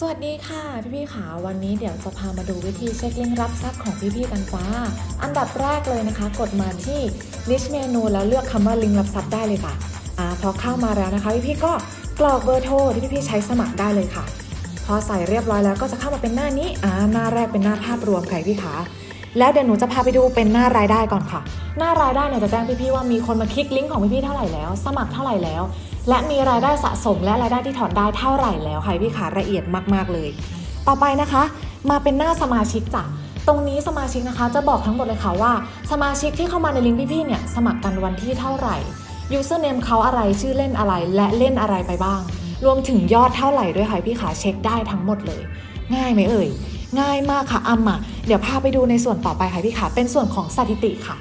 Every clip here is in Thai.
สวัสดีค่ะ พี่ๆขาวันนี้เดี๋ยวจะพามาดูวิธีเช็คลิงก์รับทรัพย์ของพี่ๆกันจ้า อันดับแรกเลยนะคะ กดมาที่ list เมนูแล้วเลือกคำว่าลิงก์รับทรัพย์ได้เลยค่ะอ่าพอเข้ามาแล้วนะคะพี่ๆก็กรอกเบอร์โทรที่พี่ๆใช้สมัครได้เลยค่ะ พอใส่เรียบร้อยแล้วก็จะเข้ามาเป็นหน้านี้อ่าหน้าแรกเป็นหน้าภาพรวมค่ะพี่ขา แล้วเดี๋ยวหนูจะพาไปดูเป็นหน้ารายได้ก่อนค่ะ หน้ารายได้เนี่ยจะแจ้งพี่ๆว่ามีคนมาคลิกลิงก์ของพี่ๆเท่าไหร่แล้ว สมัครเท่าไหร่แล้ว และมีรายได้สะสมและรายได้ที่ถอนได้เท่าไหร่แล้วค่ะพี่ขาละเอียดมากๆเลย ต่อไปนะคะ มาเป็นหน้าสมาชิกจ้ะตรงนี้สมาชิกนะคะจะบอกทั้งหมดเลยค่ะว่า สมาชิกที่เข้ามาในลิงก์พี่ๆเนี่ยสมัครกันวันที่เท่าไหร่ username เขาอะไรชื่อเล่นอะไรและเล่นอะไรไปบ้าง รวมถึงยอดเท่าไหร่ด้วยค่ะพี่ขาเช็คได้ทั้งหมดเลย ง่ายไหมเอ่ยง่ายมากค่ะอัมอะ เดี๋ยวพาไปดูในส่วนต่อไปค่ะพี่ขาเป็นส่วนของสถิติค่ะ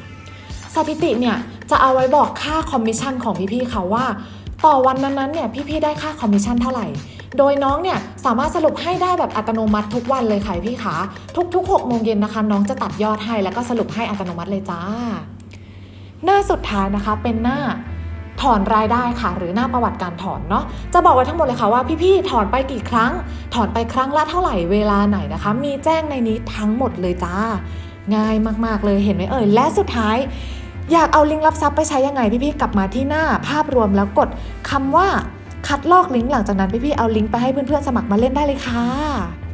สถิติเนี่ยจะเอาไว้บอกค่าคอมมิชชั่นของพี่ๆเขาว่า ต่อวันนั้นๆเนี่ยพี่ๆได้ค่าคอมมิชชั่นเท่าไหร่ โดยน้องเนี่ยสามารถสรุปให้ได้แบบอัตโนมัติทุกวันเลยค่ะพี่ขาทุกๆ6โมงเย็นนะคะ น้องจะตัดยอดให้แล้วก็สรุปให้อัตโนมัติเลยจ้า หน้าสุดท้ายนะคะเป็นหน้า ถอนรายได้ค่ะ หรือหน้าประวัติการถอนเนาะจะบอกไว้ทั้งหมดเลยค่ะว่าพี่ๆถอนไปกี่ครั้ง ถอนไปครั้งละเท่าไหร่เวลาไหนนะคะ มีแจ้งในนี้ทั้งหมดเลยจ้า ง่ายมากๆเลยเห็นไหมเอ่ย และสุดท้ายอยากเอาลิงก์รับทรัพย์ไปใช้ยังไงพี่ๆกลับมาที่หน้าภาพรวมแล้วกดคำว่าคัดลอกลิงก์หลังจากนั้นพี่ๆเอาลิงก์ไปให้เพื่อนๆสมัครมาเล่นได้เลยค่ะ